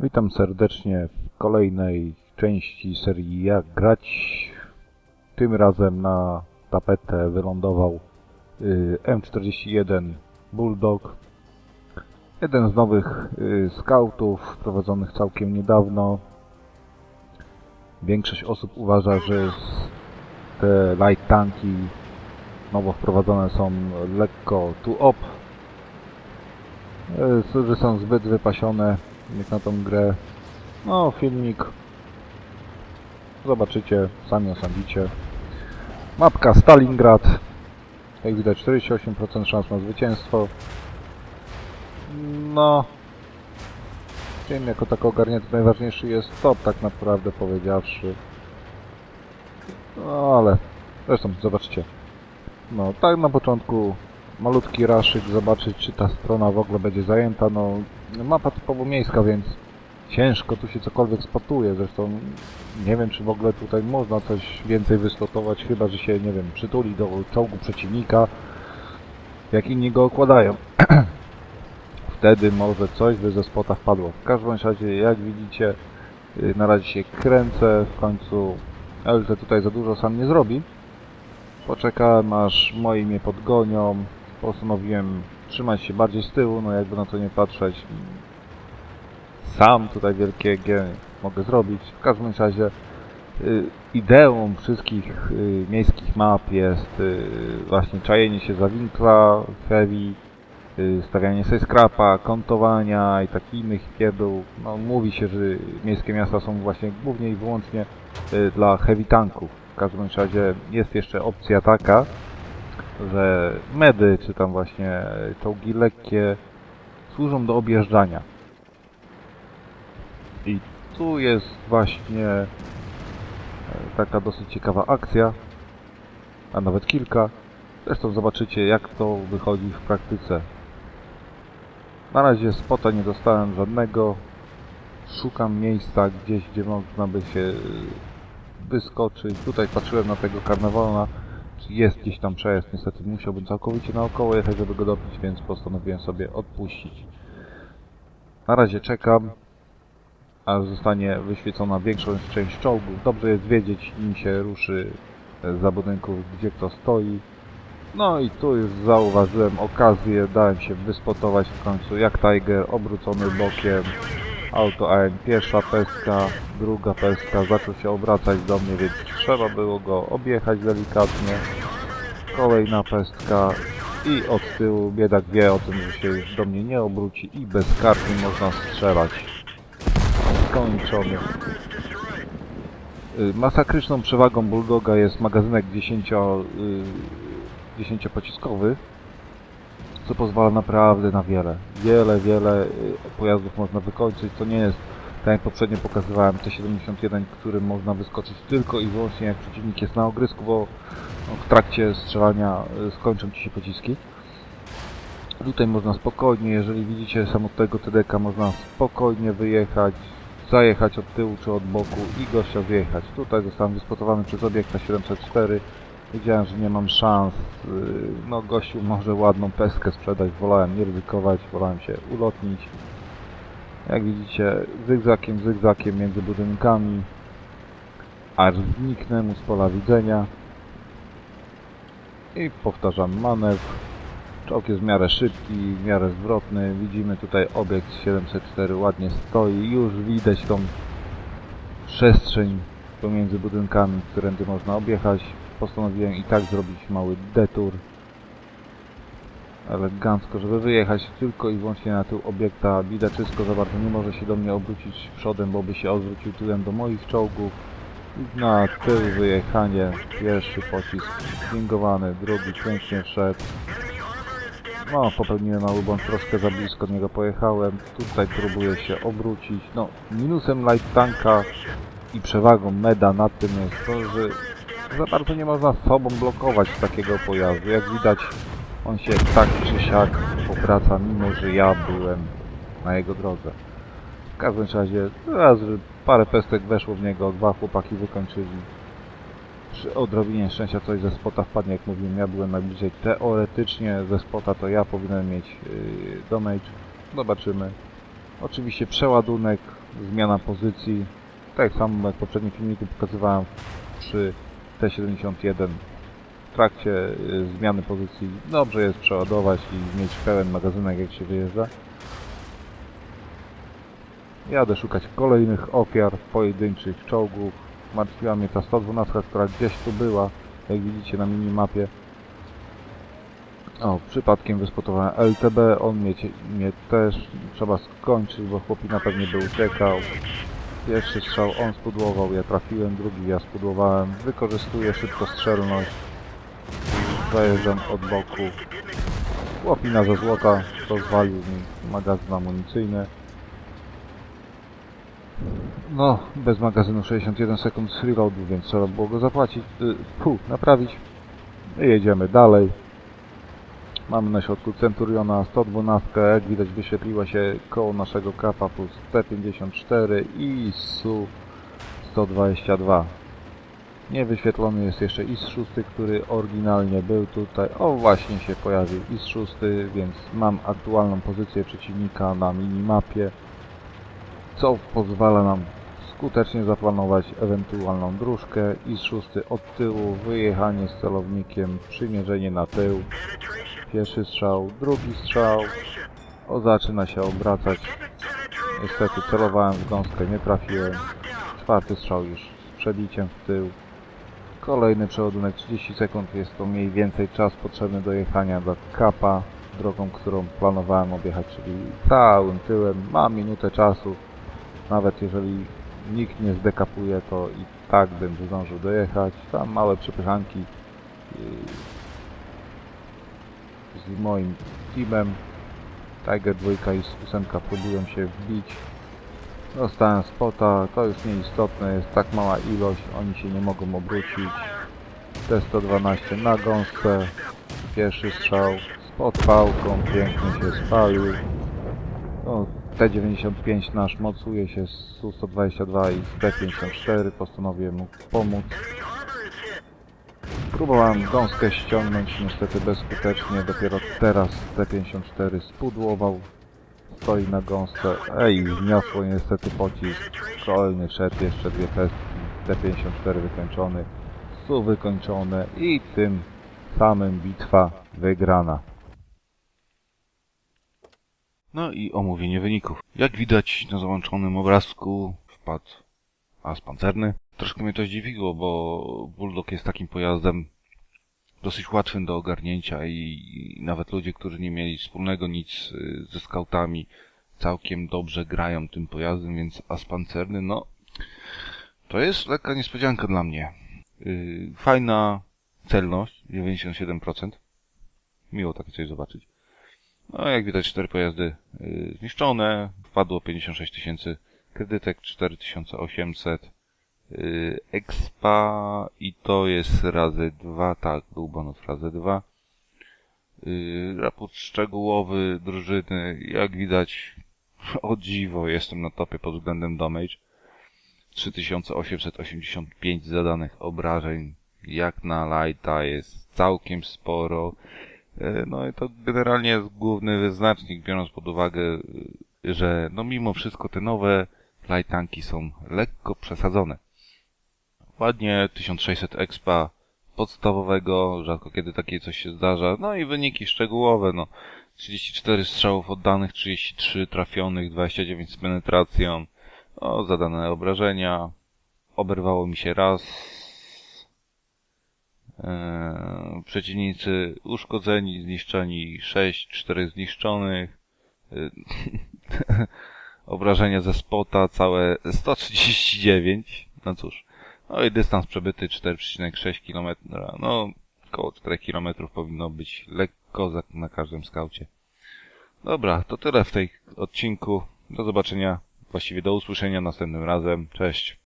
Witam serdecznie w kolejnej części serii Jak grać. Tym razem na tapetę wylądował y, M41 Bulldog. Jeden z nowych y, skautów wprowadzonych całkiem niedawno. Większość osób uważa, że te light tanki nowo wprowadzone są lekko tu op, że są zbyt wypasione jak na tą grę. No, filmik. Zobaczycie, sami osądzicie. Mapka Stalingrad. Jak widać 48% szans na zwycięstwo. No. Tym jako tak ogarnięty najważniejszy jest top, tak naprawdę powiedziawszy. No ale, zresztą zobaczcie. No, tak na początku malutki raszyk, zobaczyć czy ta strona w ogóle będzie zajęta. No, mapa typowo miejska, więc ciężko tu się cokolwiek spotuje. Zresztą nie wiem, czy w ogóle tutaj można coś więcej wyslotować, chyba że się, nie wiem, przytuli do czołgu przeciwnika, jak inni go okładają. Wtedy może coś by ze spota wpadło. W każdym razie, jak widzicie, y, na razie się kręcę, w końcu LT tutaj za dużo sam nie zrobi. Poczekałem aż moi mnie podgonią. Postanowiłem trzymać się bardziej z tyłu, no jakby na to nie patrzeć. Sam tutaj wielkie G mogę zrobić. W każdym razie y, ideą wszystkich y, miejskich map jest y, właśnie czajenie się za winkla, heavy, stawianie sobie skrapa, kontowania i takich innych pierdół. No, mówi się, że miejskie miasta są właśnie głównie i wyłącznie dla heavy tanków. W każdym razie jest jeszcze opcja taka, że medy, czy tam właśnie czołgi lekkie służą do objeżdżania. I tu jest właśnie e, taka dosyć ciekawa akcja, a nawet kilka. Zresztą zobaczycie jak to wychodzi w praktyce. Na razie spota nie dostałem żadnego. Szukam miejsca gdzieś, gdzie można by się y, wyskoczyć. Tutaj patrzyłem na tego karnawala, jest gdzieś tam przejazd. Niestety musiałbym całkowicie naokoło jechać, żeby go dopić, więc postanowiłem sobie odpuścić. Na razie czekam, aż zostanie wyświecona większa część czołgów. Dobrze jest wiedzieć, nim się ruszy e, za budynków, gdzie kto stoi. No i tu już zauważyłem okazję, dałem się wyspotować w końcu jak Tiger, obrócony bokiem. Auto AM, pierwsza pestka, druga pestka, zaczął się obracać do mnie, więc trzeba było go objechać delikatnie. Kolejna pestka i od tyłu biedak wie o tym, że się już do mnie nie obróci i bezkarnie można strzelać. Skończony. Y, Masakryczną przewagą Bulldoga jest magazynek 10, y, 10 pociskowy, co pozwala naprawdę na wiele. Wiele, wiele y, pojazdów można wykończyć, to nie jest, tak jak poprzednio pokazywałem, T-71, którym można wyskoczyć tylko i wyłącznie jak przeciwnik jest na ogrysku, bo no, w trakcie strzelania y, skończą Ci się pociski. Tutaj można spokojnie, jeżeli widzicie samotnego TDK, można spokojnie wyjechać, zajechać od tyłu czy od boku i gościa zjechać. Tutaj zostałem wyspotowany przez obiekta 704. Wiedziałem, że nie mam szans. Yy, No gościu może ładną peskę sprzedać, wolałem nie ryzykować, wolałem się ulotnić. Jak widzicie, zygzakiem, zygzakiem między budynkami, aż zniknę mu z pola widzenia. I powtarzam manewr. Czołg jest w miarę szybki, w miarę zwrotny. Widzimy tutaj obiekt 704 ładnie stoi. Już widać tą przestrzeń pomiędzy budynkami, którędy można objechać. Postanowiłem i tak zrobić mały detur. Elegancko, żeby wyjechać tylko i wyłącznie na tył obiekta. Bidaczysko za bardzo nie może się do mnie obrócić przodem, bo by się odwrócił tyłem do moich czołgów. Na tył wyjechanie, pierwszy pocisk zingowany, drugi pięknie wszedł. No, popełniłem mały błąd, troszkę za blisko od niego pojechałem. Tutaj próbuję się obrócić. No, minusem light tanka i przewagą meda nad tym jest to, że za bardzo nie można sobą blokować takiego pojazdu. Jak widać, on się tak czy siak obraca, mimo że ja byłem na jego drodze. W każdym razie, raz, że parę pestek weszło w niego, dwa chłopaki wykończyli. przy odrobinie szczęścia coś ze spota wpadnie, jak mówiłem, ja byłem najbliżej. Teoretycznie ze spota to ja powinienem mieć yy. Zobaczymy. Oczywiście przeładunek, zmiana pozycji. Tak samo jak w poprzednim filmiku pokazywałem przy T-71 w trakcie y, zmiany pozycji dobrze jest przeładować i mieć pełen magazynek jak się wyjeżdża. Jadę szukać kolejnych ofiar, pojedynczych czołgów. Martwiła mnie ta 112, która gdzieś tu była, jak widzicie na minimapie. O, przypadkiem wyspotowałem LTB, on mnie, mnie też trzeba skończyć, bo chłopina pewnie by uciekał. Pierwszy strzał on spudłował, ja trafiłem, drugi ja spudłowałem. Wykorzystuję szybko strzelność. Zajeżdżam od boku. Chłopina ze złota rozwalił mi magazyn amunicyjny. No, bez magazynu 61 sekund reloadu, więc trzeba było go zapłacić, y, pu, naprawić. I jedziemy dalej. Mamy na środku Centuriona 112, jak widać wyświetliła się koło naszego kapa plus T54 i SU 122. Niewyświetlony jest jeszcze IS-6, który oryginalnie był tutaj. O, właśnie się pojawił IS-6, więc mam aktualną pozycję przeciwnika na minimapie, co pozwala nam skutecznie zaplanować ewentualną dróżkę. IS-6 od tyłu, wyjechanie z celownikiem, przymierzenie na tył. Pierwszy strzał, drugi strzał. O, zaczyna się obracać. Niestety celowałem w gąskę, nie trafiłem. Czwarty strzał już z przebiciem w tył. Kolejny przeładunek 30 sekund jest to mniej więcej czas potrzebny do jechania do kapa drogą, którą planowałem objechać, czyli całym tyłem. Mam minutę czasu. Nawet jeżeli nikt nie zdekapuje, to i tak bym zdążył dojechać. Tam małe przepychanki z moim teamem. Tiger 2 i 8 próbują się wbić. Dostałem spota, to już nieistotne, jest tak mała ilość, oni się nie mogą obrócić. T-112 na gąsce, pierwszy strzał, spod pałką, pięknie się spalił. No, T-95 nasz mocuje się z Su-122 i z T-54, postanowiłem mu pomóc. Próbowałem gąskę ściągnąć, niestety bezskutecznie, dopiero teraz T-54 spudłował stoi na gąsce. Ej, wniosło niestety pocisk. Kolejny szedł, jeszcze dwie testki. T-54 wykończony. SU wykończone i tym samym bitwa wygrana. No i omówienie wyników. Jak widać na załączonym obrazku wpadł as pancerny. Troszkę mnie to zdziwiło, bo Bulldog jest takim pojazdem dosyć łatwym do ogarnięcia i nawet ludzie, którzy nie mieli wspólnego nic y, ze skautami, całkiem dobrze grają tym pojazdem, więc as pancerny, no to jest lekka niespodzianka dla mnie. Yy, fajna celność, 97%. Miło takie coś zobaczyć. No, jak widać, cztery pojazdy y, zniszczone. Wpadło 56 tysięcy kredytek, 4800 y, expa i to jest razy 2, tak, był bonus razy 2. Y, raport szczegółowy drużyny, jak widać, o dziwo, jestem na topie pod względem damage. 3885 zadanych obrażeń, jak na lighta jest całkiem sporo. E, No i to generalnie jest główny wyznacznik, biorąc pod uwagę, y, że no mimo wszystko te nowe light tanki są lekko przesadzone. Ładnie 1600 expa podstawowego, rzadko kiedy takie coś się zdarza. No i wyniki szczegółowe, no 34 strzałów oddanych, 33 trafionych, 29 z penetracją, o, zadane obrażenia, oberwało mi się raz, Eee, przeciwnicy uszkodzeni, zniszczeni 6, 4 zniszczonych. Eee, obrażenia ze spota całe 139. No cóż. No i dystans przebyty 4,6 km. No, około 4 km powinno być lekko na każdym skaucie. Dobra, to tyle w tej odcinku. Do zobaczenia, właściwie do usłyszenia następnym razem. Cześć.